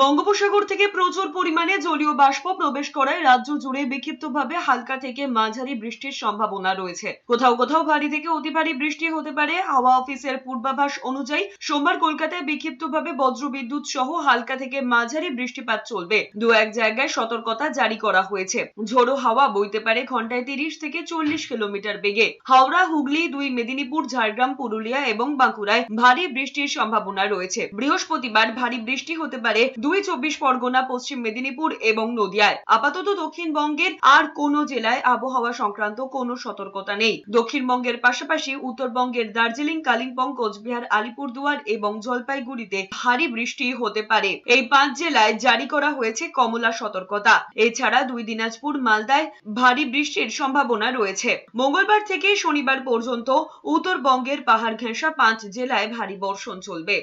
বঙ্গোপসাগর থেকে প্রচুর পরিমাণে জলীয় বাষ্প প্রবেশ করায় রাজ্য জুড়ে বিক্ষিপ্তভাবে হালকা থেকে মাঝারি বৃষ্টির সম্ভাবনা রয়েছে। কোথাও কোথাও ভারী থেকে অতি ভারী বৃষ্টি হতে পারে। হাওয়া অফিসের পূর্বাভাস অনুযায়ী সোমবার কলকাতায় বিক্ষিপ্তভাবে বজ্রবিদ্যুৎ সহ হালকা থেকে মাঝারি বৃষ্টিপাত চলবে। দু এক জায়গায় সতর্কতা জারি করা হয়েছে। ঝোড়ো হাওয়া বইতে পারে ঘন্টায় তিরিশ থেকে চল্লিশ কিলোমিটার বেগে। হাওড়া, হুগলি, দুই মেদিনীপুর, ঝাড়গ্রাম, পুরুলিয়া এবং বাঁকুড়ায় ভারী বৃষ্টির সম্ভাবনা রয়েছে। বৃহস্পতিবার ভারী বৃষ্টি হতে পারে দুই চব্বিশ পরগনা, পশ্চিম মেদিনীপুর এবং নদিয়ায়। আপাতত দক্ষিণবঙ্গের আর কোনো জেলায় আবহাওয়া সংক্রান্ত কোনো সতর্কতা নেই। দক্ষিণবঙ্গের পাশাপাশি উত্তরবঙ্গের দার্জিলিং, কালিম্পং, কোচবিহার, আলিপুরদুয়ার এবং জলপাইগুড়িতে ভারী বৃষ্টি হতে পারে। এই পাঁচ জেলায় জারি করা হয়েছে কমলা সতর্কতা। এছাড়া দুই দিনাজপুর, মালদায় ভারী বৃষ্টির সম্ভাবনা রয়েছে। মঙ্গলবার থেকে শনিবার পর্যন্ত উত্তরবঙ্গের পাহাড় ঘেঁষা পাঁচ জেলায় ভারী বর্ষণ চলবে।